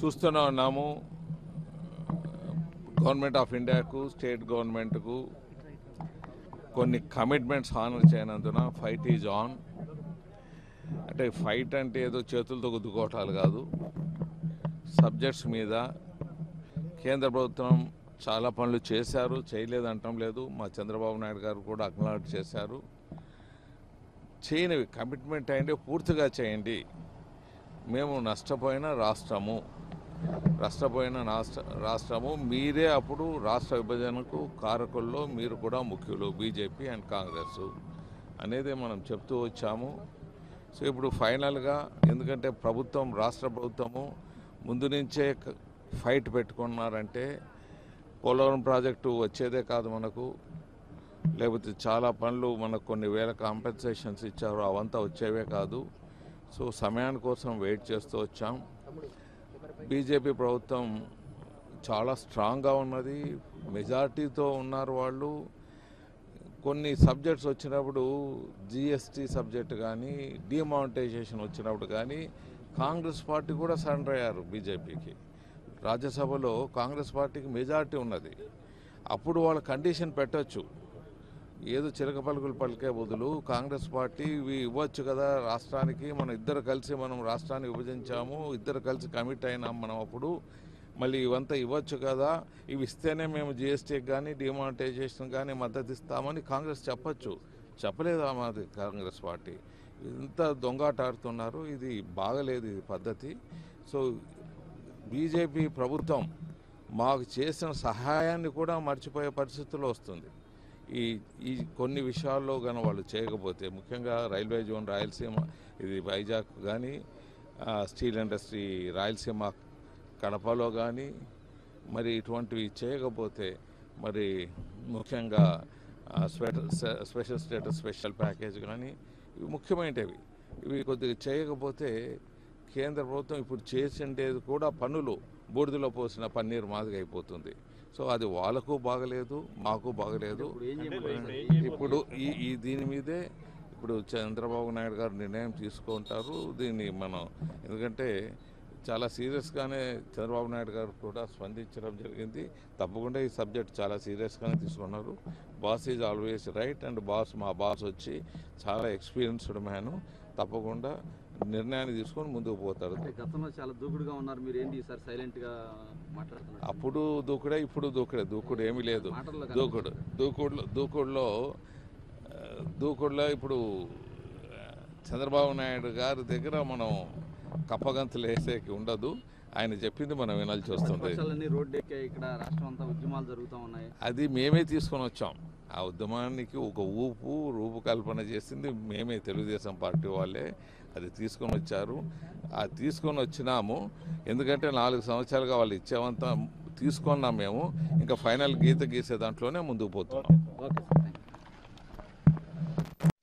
చూస్తూనే ఉన్నాము. Government of ఇండియాకు స్టేట్ గవర్నమెంట్కు కొన్ని కమిట్మెంట్స్ హానర్ చేయనందున ఫైట్ ఈజ్ ఆన్ అంటే ఫైట్ అంటే ఏదో చేతులతో గుద్దుకోవటాలు కాదు. సబ్జెక్ట్స్ మీద కేంద్ర ప్రభుత్వం చాలా పనులు చేశారు చేయలేదంటం లేదు. మా చంద్రబాబు నాయుడు గారు కూడా అక్నాలెడ్జ్ చేశారు. చేయనివి కమిట్మెంట్ అయ్యింది పూర్తిగా చేయండి. మేము నష్టపోయిన రాష్ట్రము. నష్టపోయిన రాష్ట్ర రాష్ట్రము. మీరే అప్పుడు రాష్ట్ర విభజనకు కారకుల్లో మీరు కూడా ముఖ్యులు బీజేపీ అండ్ కాంగ్రెస్ అనేది మనం చెప్తూ వచ్చాము. సో ఇప్పుడు ఫైనల్గా ఎందుకంటే ప్రభుత్వం రాష్ట్ర ప్రభుత్వము ముందు నుంచే ఫైట్ పెట్టుకున్నారంటే పోలవరం ప్రాజెక్టు వచ్చేదే కాదు మనకు. లేకపోతే చాలా పనులు మనకు కొన్ని వేల కాంపెన్సేషన్స్ ఇచ్చారు అవంతా వచ్చేవే కాదు. సో సమయాని కోసం వెయిట్ చేస్తూ వచ్చాం. బీజేపీ ప్రభుత్వం చాలా స్ట్రాంగ్గా ఉన్నది. మెజార్టీతో ఉన్నారు వాళ్ళు. కొన్ని సబ్జెక్ట్స్ వచ్చినప్పుడు జిఎస్టీ సబ్జెక్ట్ కానీ డిమానిటైజేషన్ వచ్చినప్పుడు కానీ కాంగ్రెస్ పార్టీ కూడా సరెండర్ అయ్యారు బీజేపీకి. రాజ్యసభలో కాంగ్రెస్ పార్టీకి మెజార్టీ ఉన్నది. అప్పుడు వాళ్ళ కండిషన్ పెట్టచ్చు. ఏదో చిలక పలుకులు పలికే బదులు కాంగ్రెస్ పార్టీ ఇవి ఇవ్వచ్చు కదా రాష్ట్రానికి మనం ఇద్దరు కలిసి మనం రాష్ట్రాన్ని విభజించాము ఇద్దరు కలిసి కమిట్ అయినాం మనం అప్పుడు మళ్ళీ ఇవంతా ఇవ్వచ్చు కదా ఇవి ఇస్తేనే మేము జిఎస్టీకి కానీ డిమానిటైజేషన్ కానీ మద్దతు ఇస్తామని కాంగ్రెస్ చెప్పచ్చు. చెప్పలేదు మాది కాంగ్రెస్ పార్టీ? ఇంత దొంగాట ఆడుతున్నారు ఇది బాగలేదు ఇది పద్ధతి. సో బీజేపీ ప్రభుత్వం మాకు చేసిన సహాయాన్ని కూడా మర్చిపోయే పరిస్థితుల్లో వస్తుంది. ఈ ఈ కొన్ని విషయాల్లో కానీ వాళ్ళు చేయకపోతే ముఖ్యంగా రైల్వే జోన్ రాయలసీమ ఇది వైజాగ్ కానీ స్టీల్ ఇండస్ట్రీ రాయలసీమ కడపలో కానీ మరి ఇటువంటివి చేయకపోతే మరి ముఖ్యంగా స్పెషల్ స్టేటస్ స్పెషల్ ప్యాకేజ్ కానీ ఇవి ముఖ్యమైనవి. ఇవి కొద్దిగా చేయకపోతే కేంద్ర ప్రభుత్వం ఇప్పుడు చేసిండేది కూడా పన్నులు బూడిదలో పోసిన పన్నీరు మాదిరి అయిపోతుంది. సో అది వాళ్ళకు బాగలేదు మాకు బాగలేదు. ఇప్పుడు ఈ ఈ దీని మీదే ఇప్పుడు చంద్రబాబు నాయుడు గారు నిర్ణయం తీసుకుంటారు దీన్ని మనం ఎందుకంటే చాలా సీరియస్గానే చంద్రబాబు నాయుడు గారు కూడా స్పందించడం జరిగింది. తప్పకుండా ఈ సబ్జెక్ట్ చాలా సీరియస్గానే తీసుకున్నారు. Boss is always right and boss మా బాస్ వచ్చి చాలా ఎక్స్పీరియన్స్డ్ మ్యాన్. తప్పకుండా నిర్ణయాన్ని తీసుకొని ముందుకు పోతాడు గతంలో చాలా దూకుడుగా ఉన్నారు. మీరు ఏంటి సార్ సైలెంట్గా మాట్లాడుతున్నారు? అప్పుడు దూకుడే ఇప్పుడు దూకుడే. దూకుడు ఏమీ లేదు. దూకుడు. దూకుడులో దూకుడులో దూకుడులో ఇప్పుడు చంద్రబాబు నాయుడు గారి దగ్గర మనం కప్పగంతులు వేసేకి ఉండదు. ఆయన చెప్పింది మనం వినాల్సి వస్తుంది. ఉద్యమాలు జరుగుతూ ఉన్నాయి. అది మేమే తీసుకొని వచ్చాం. ఆ ఉద్యమానికి ఒక ఊపు రూపకల్పన చేసింది మేమే తెలుగుదేశం పార్టీ వాళ్ళే. అది తీసుకొని వచ్చారు. ఆ తీసుకొని వచ్చినాము. ఎందుకంటే నాలుగు సంవత్సరాలుగా వాళ్ళు ఇచ్చేవంతా తీసుకున్నాం మేము. ఇంకా ఫైనల్ గీత గీసే దాంట్లోనే ముందుకు పోతున్నాం.